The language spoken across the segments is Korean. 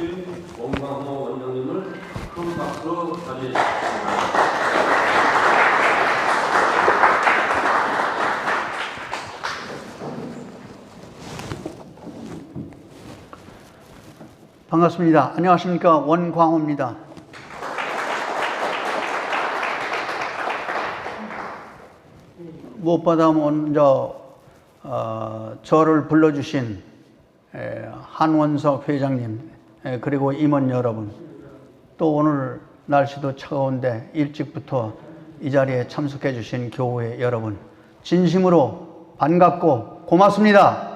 해주신 원광호 원장님을 큰 박수로 맞이해주십니다. 반갑습니다. 안녕하십니까. 원광호입니다. 무엇보다 먼저 어, 저를 불러주신 에, 한원석 회장님 에, 그리고 임원 여러분 또 오늘 날씨도 차가운데 일찍부터 이 자리에 참석해 주신 교회 여러분 진심으로 반갑고 고맙습니다.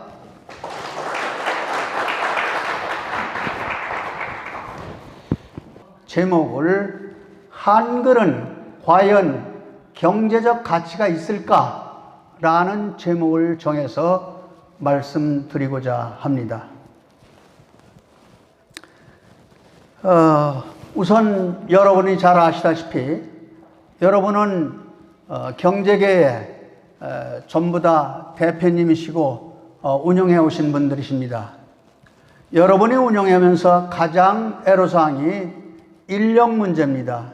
제목을 한글은 과연 경제적 가치가 있을까 라는 제목을 정해서 말씀드리고자 합니다. 어, 우선 여러분이 잘 아시다시피 여러분은 어, 경제계에 어, 전부 다 대표님이시고 어, 운영해 오신 분들이십니다. 여러분이 운영하면서 가장 애로사항이 인력 문제입니다.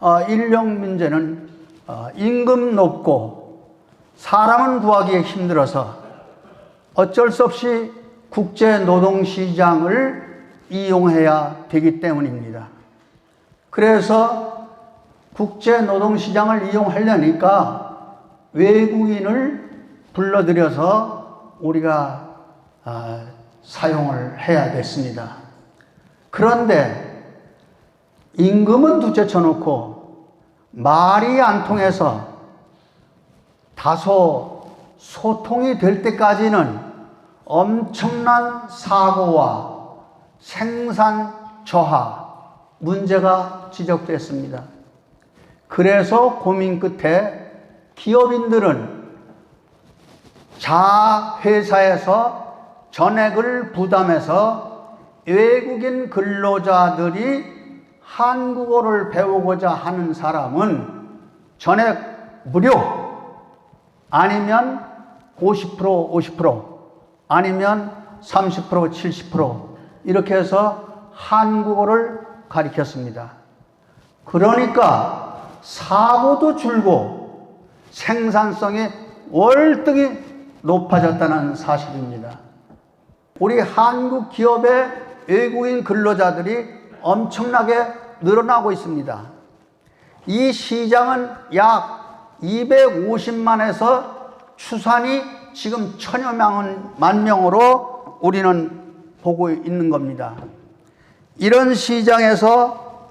어, 인력 문제는 어, 임금 높고 사람은 구하기 힘들어서 어쩔 수 없이 국제 노동 시장을 이용해야 되기 때문입니다. 그래서 국제 노동 시장을 이용하려니까 외국인을 불러들여서 우리가 아, 사용을 해야 됐습니다. 그런데 임금은 둘째 쳐놓고 말이 안 통해서 다소 소통이 될 때까지는 엄청난 사고와 생산 저하 문제가 지적됐습니다. 그래서 고민 끝에 기업인들은 자회사에서 전액을 부담해서 외국인 근로자들이 한국어를 배우고자 하는 사람은 전액 무료 아니면 50% 50% 아니면 30% 70% 이렇게 해서 한국어를 가리켰습니다. 그러니까 사고도 줄고 생산성이 월등히 높아졌다는 사실입니다. 우리 한국 기업의 외국인 근로자들이 엄청나게 늘어나고 있습니다. 이 시장은 약 250만에서 추산이 지금 천여 만 명으로 우리는 보고 있는 겁니다. 이런 시장에서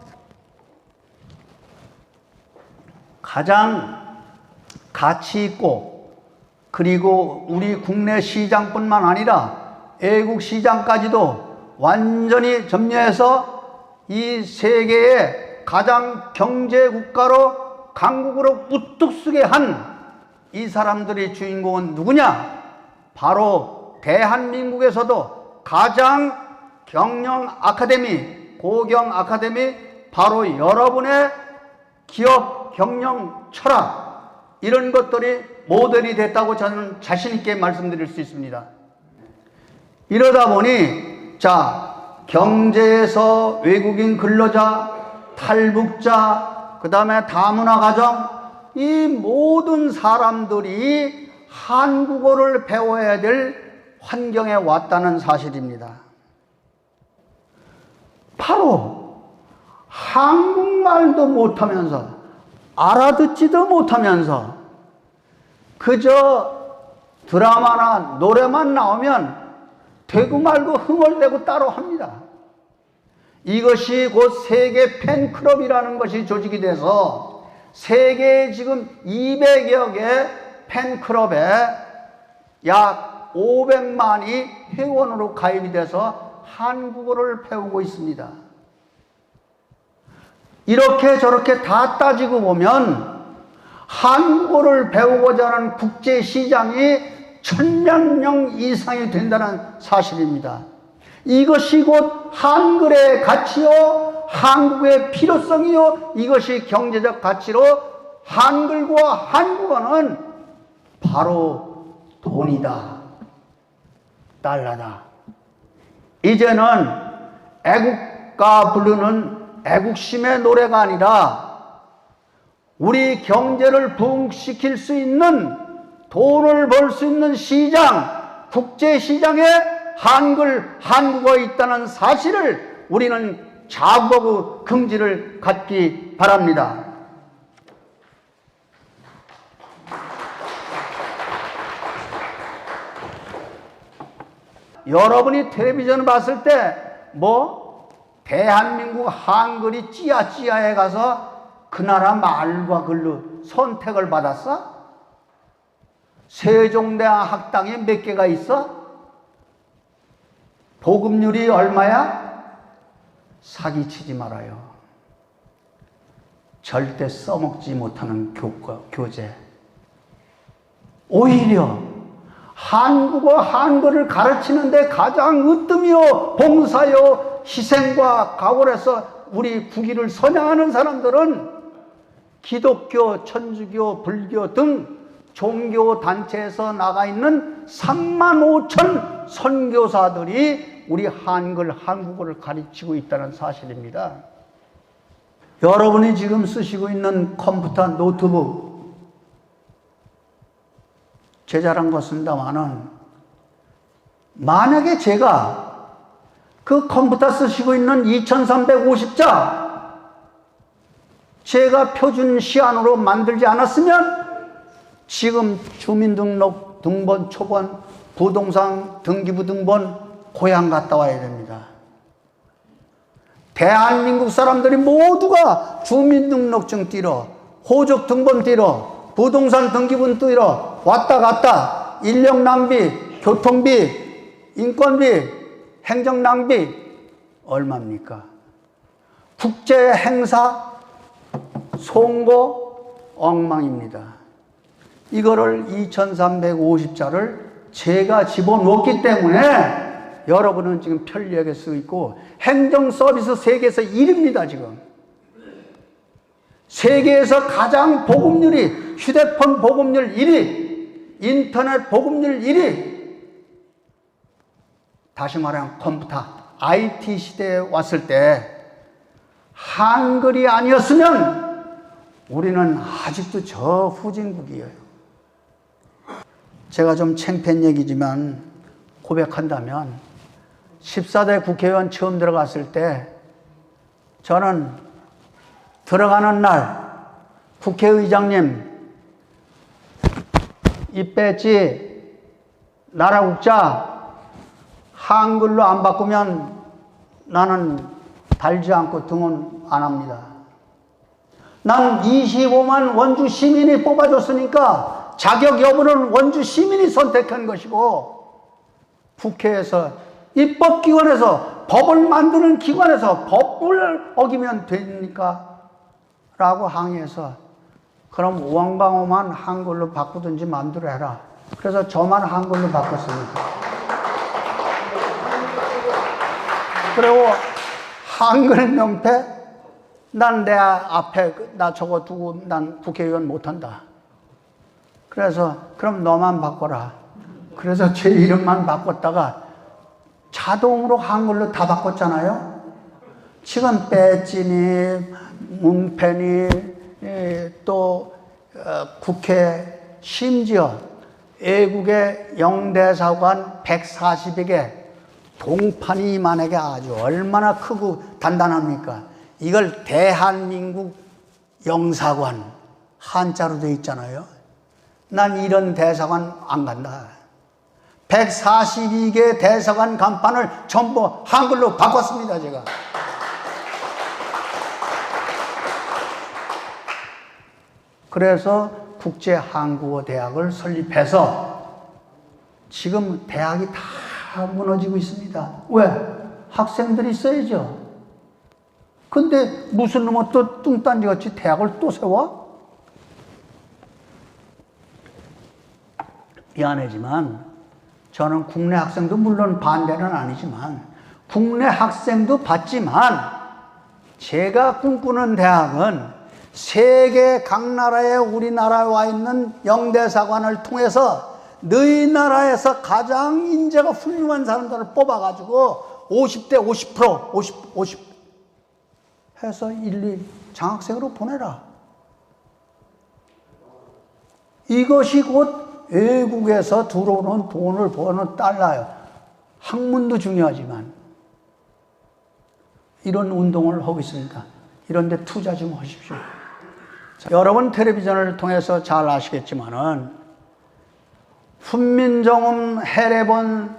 가장 가치 있고 그리고 우리 국내 시장뿐만 아니라 외국 시장까지도 완전히 점유해서 이 세계의 가장 경제 국가로 강국으로 우뚝 서게 한 이 사람들의 주인공은 누구냐? 바로 대한민국에서도 가장 경영 아카데미, 고경 아카데미 바로 여러분의 기업 경영 철학 이런 것들이 모델이 됐다고 저는 자신 있게 말씀드릴 수 있습니다. 이러다 보니 자 경제에서 외국인 근로자, 탈북자, 그 다음에 다문화 가정 이 모든 사람들이 한국어를 배워야 될 환경에 왔다는 사실입니다. 바로 한국말도 못하면서 알아듣지도 못하면서 그저 드라마나 노래만 나오면 되고 말고 흥얼대고 따로 합니다. 이것이 곧 세계 팬클럽이라는 것이 조직이 돼서 세계 지금 200여 개 팬클럽에 약 500만이 회원으로 가입이 돼서 한국어를 배우고 있습니다. 이렇게 저렇게 다 따지고 보면 한국어를 배우고자 하는 국제 시장이 천만 명 이상이 된다는 사실입니다. 이것이 곧 한글의 가치요, 한국의 필요성이요, 이것이 경제적 가치로 한글과 한국어는 바로 돈이다. 달러다. 이제는 애국가 부르는 애국심의 노래가 아니라 우리 경제를 부흥시킬 수 있는 돈을 벌 수 있는 시장, 국제시장에 한글, 한국어에 있다는 사실을 우리는 자국의 긍지를 갖기 바랍니다. 여러분이 텔레비전 봤을 때 뭐 대한민국 한글이 찌야찌야에 가서 그 나라 말과 글로 선택을 받았어? 세종대왕 학당이 몇 개가 있어? 보급률이 얼마야? 사기치지 말아요. 절대 써먹지 못하는 교과, 교재. 오히려 한국어, 한글을 가르치는데 가장 으뜸이요, 봉사요, 희생과 각오를 해서 우리 국위를 선양하는 사람들은 기독교, 천주교, 불교 등 종교 단체에서 나가 있는 3만 5천 선교사들이 우리 한글, 한국어를 가르치고 있다는 사실입니다. 여러분이 지금 쓰시고 있는 컴퓨터, 노트북, 제 잘한 거 쓴다마는 만약에 제가 그 컴퓨터 쓰시고 있는 2350자 제가 표준 시안으로 만들지 않았으면 지금 주민등록 등본 초본 부동산 등기부 등본 고향 갔다 와야 됩니다. 대한민국 사람들이 모두가 주민등록증 띠러 호적 등본 띠러 부동산 등기분 띠러 왔다 갔다 인력 낭비, 교통비, 인건비, 행정 낭비 얼마입니까? 국제 행사 송고 엉망입니다. 이거를 2350자를 제가 집어넣었기 때문에 여러분은 지금 편리하게 쓰고 있고 행정 서비스 세계에서 1위입니다, 지금. 세계에서 가장 보급률이 휴대폰 보급률 1위, 인터넷 보급률 1위. 다시 말하면 컴퓨터, IT 시대에 왔을 때 한글이 아니었으면 우리는 아직도 저 후진국이에요. 제가 좀 창피한 얘기지만 고백한다면 14대 국회의원 처음 들어갔을 때 저는 들어가는 날 국회의장님 이 배지 나라 국자 한글로 안 바꾸면 나는 달지 않고 등원 안 합니다. 난 25만 원주 시민이 뽑아줬으니까 자격 여부는 원주 시민이 선택한 것이고 국회에서 입법기관에서 법을 만드는 기관에서 법을 어기면 됩니까? 라고 항의해서 그럼 오왕방어만 한글로 바꾸든지 마음대로 해라. 그래서 저만 한글로 바꿨습니다. 그리고 한글 명패 난 내 앞에 그- 나 저거 두고 난 국회의원 못한다. 그래서 그럼 너만 바꿔라. 그래서 제 이름만 바꿨다가 자동으로 한글로 다 바꿨잖아요. 지금 배지니 예, 또 어, 국회 심지어 애국의 영대사관 140개 동판이 만약에 아주 얼마나 크고 단단합니까? 이걸 대한민국 영사관 한자로 되어 있잖아요. 난 이런 대사관 안 간다. 142개 대사관 간판을 전부 한글로 바꿨습니다, 제가. 그래서 국제 한국어 대학을 설립해서 지금 대학이 다 무너지고 있습니다. 왜? 학생들이 써야죠. 근데 무슨 놈은 또 뚱딴지 같이 대학을 또 세워? 미안하지만 저는 국내 학생도 물론 반대는 아니지만 국내 학생도 받지만 제가 꿈꾸는 대학은 세계 각 나라에 우리나라에 와 있는 영대사관을 통해서 너희 나라에서 가장 인재가 훌륭한 사람들을 뽑아가지고 50대 50% 50 50 해서 1, 2 장학생으로 보내라. 이것이 곧 외국에서 들어오는 돈을 버는 달러요. 학문도 중요하지만 이런 운동을 하고 있습니다. 이런데 투자 좀 하십시오. 자, 여러분 텔레비전을 통해서 잘 아시겠지만은 훈민정음 해례본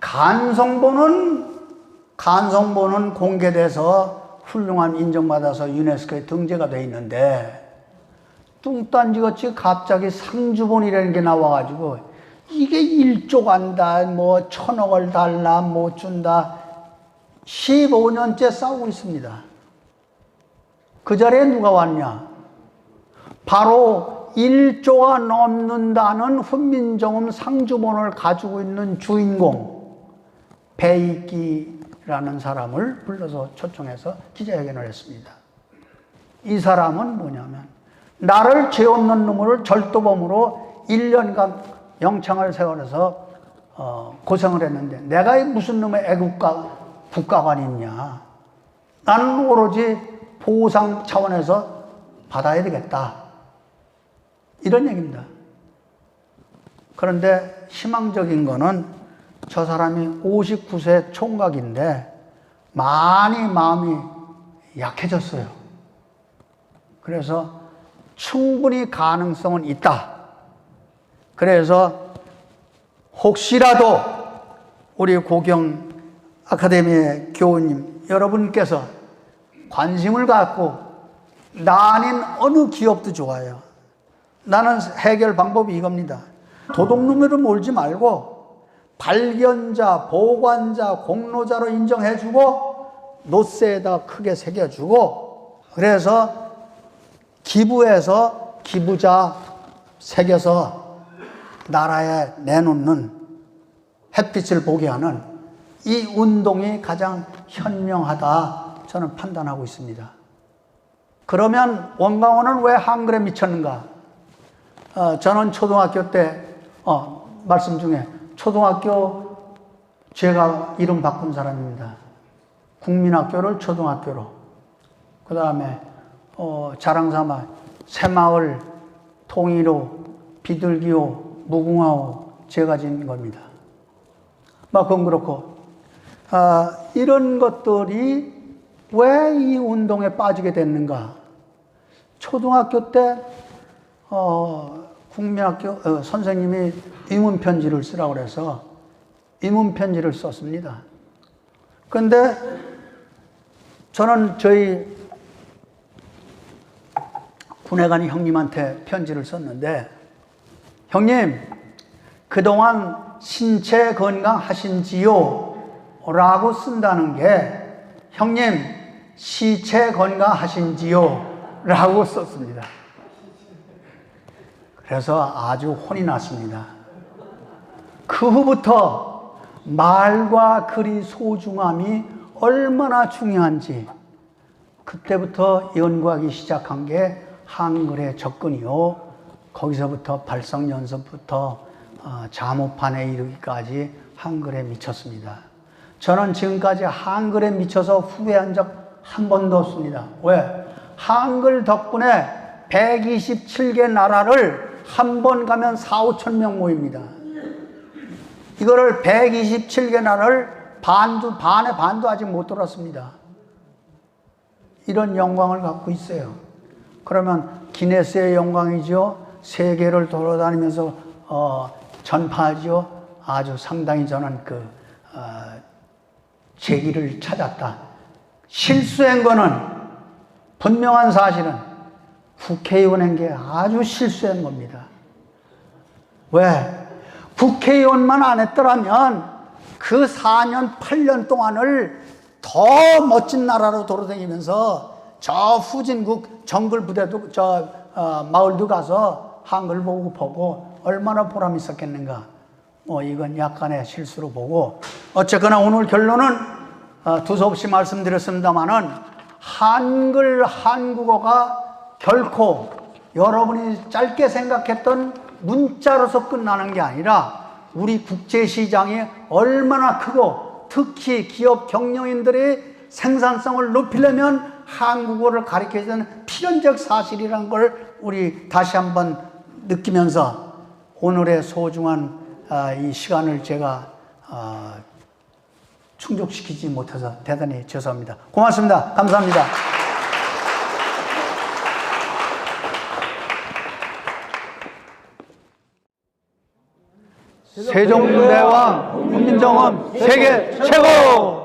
간성본은 간성본은 공개돼서 훌륭한 인정받아서 유네스코에 등재가 돼 있는데 뚱딴지같이 갑자기 상주본이라는 게 나와가지고 이게 일조 간다, 뭐 천억을 달라, 못 준다. 15년째 싸우고 있습니다. 그 자리에 누가 왔냐? 바로 1조가 넘는다는 훈민정음 상주본을 가지고 있는 주인공 배이기라는 사람을 불러서 초청해서 기자회견을 했습니다. 이 사람은 뭐냐면 나를 죄 없는 놈을 절도범으로 1년간 영창을 세워서 어, 고생을 했는데 내가 무슨 놈의 애국가 국가관이 있냐? 나는 오로지 보상 차원에서 받아야 되겠다. 이런 얘기입니다. 그런데 희망적인 거는 저 사람이 59세 총각인데 많이 마음이 약해졌어요. 그래서 충분히 가능성은 있다. 그래서 혹시라도 우리 고경 아카데미의 교우님 여러분께서 관심을 갖고 나 아닌 어느 기업도 좋아요. 나는 해결 방법이 이겁니다. 도둑놈으로 몰지 말고 발견자, 보관자, 공로자로 인정해주고 노스에다 크게 새겨주고 그래서 기부해서 기부자 새겨서 나라에 내놓는 햇빛을 보게 하는 이 운동이 가장 현명하다 저는 판단하고 있습니다. 그러면 원광호는 왜 한글에 미쳤는가? 어, 저는 초등학교 때 어, 말씀 중에 초등학교 제가 이름 바꾼 사람입니다. 국민학교를 초등학교로 그 다음에 어, 자랑삼아 새마을 통일호 비둘기호 무궁화호 제가 진 겁니다. 막 그건 그렇고 아, 이런 것들이 왜 이 운동에 빠지게 됐는가? 초등학교 때 어, 국민학교 어, 선생님이 의문 편지를 쓰라고 그래서 의문 편지를 썼습니다. 근데 저는 저희 군에 가는 형님한테 편지를 썼는데 형님 그동안 신체 건강하신지요? 라고 쓴다는 게 형님 시체 건강하신지요? 라고 썼습니다. 그래서 아주 혼이 났습니다. 그 후부터 말과 글이 소중함이 얼마나 중요한지 그때부터 연구하기 시작한 게 한글의 접근이요. 거기서부터 발성 연습부터 어, 자모판에 이르기까지 한글에 미쳤습니다. 저는 지금까지 한글에 미쳐서 후회한 적 한 번도 없습니다. 왜? 한글 덕분에 127개 나라를 한 번 가면 4, 5천 명 모입니다. 이거를 127개 나라를 반도, 반의 반도 아직 못 돌았습니다. 이런 영광을 갖고 있어요. 그러면 기네스의 영광이죠. 세계를 돌아다니면서 어, 전파하죠. 아주 상당히 저는 그 어, 제기를 찾았다. 실수한 거는 분명한 사실은 국회의원인 게 아주 실수한 겁니다. 왜? 국회의원만 안 했더라면 그 4년, 8년 동안을 더 멋진 나라로 돌아다니면서 저 후진국 정글 부대도 저 어, 마을도 가서 한글 보고 보고 얼마나 보람 있었겠는가. 뭐 이건 약간의 실수로 보고 어쨌거나 오늘 결론은 어, 두서없이 말씀드렸습니다만은 한글 한국어가 결코 여러분이 짧게 생각했던 문자로서 끝나는 게 아니라 우리 국제 시장이 얼마나 크고 특히 기업 경영인들의 생산성을 높이려면 한국어를 가르쳐야 되는 필연적 사실이라는 걸 우리 다시 한번 느끼면서 오늘의 소중한 아, 이 시간을 제가 아, 충족시키지 못해서 대단히 죄송합니다. 고맙습니다. 감사합니다. 세종대왕 국민정음 세계 최고!